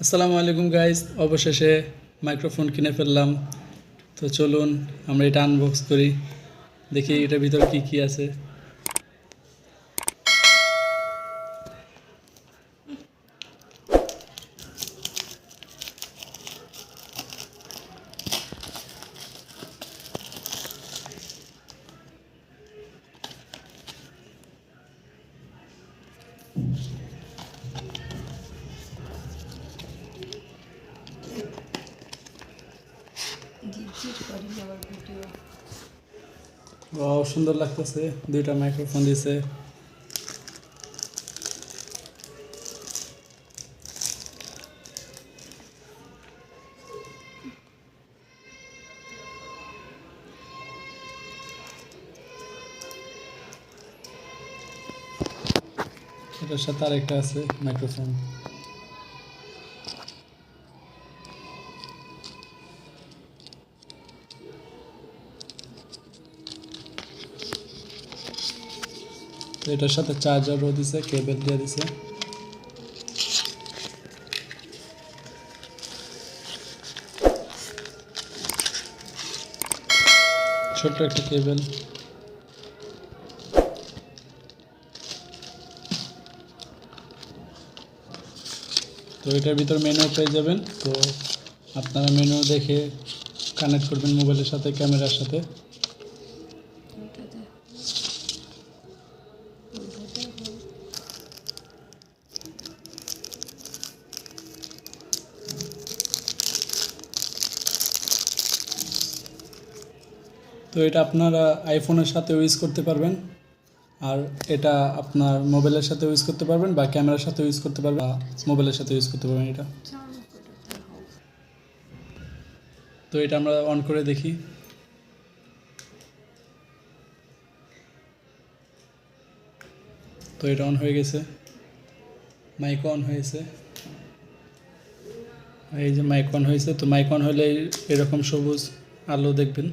আসসালামু আলাইকুম গাইজ অবশেষে মাইক্রোফোন কিনে ফেললাম। তো চলুন, আমরা এটা আনবক্স করি। দেখি এটার ভিতর কি কি আছে। ঝিরঝির করি আবার ভিডিও ও সুন্দর লাগতেছে। দুইটা মাইক্রোফোন দিছে। এটার সাথে আরেকটা আছে মাইক্রোফোন তো এটার সাথে চার্জারও দিছে, কেবেল দিয়ে দিছে। ছোট্ট একটা কেবেল। তো এটার ভিতর মেনু পেয়ে যাবেন। তো আপনারা মেনু দেখে কানেক্ট করবেন মোবাইলের সাথে, ক্যামেরার সাথে। তো এটা আপনারা আইফোনের সাথে ইউজ করতে পারবেন। আর এটা আপনার মোবাইলের সাথে ইউজ করতে পারবেন বা ক্যামেরার সাথে ইউজ করতে পারবেন। বা মোবাইলের সাথে ইউজ করতে পারবেন এটা। তো এটা আমরা অন করে দেখি। তো এটা অন হয়ে গেছে। মাইক অন হয়েছে। এই যে মাইক অন হয়েছে, তো মাইক অন হলে এরকম সবুজ আলো দেখবেন।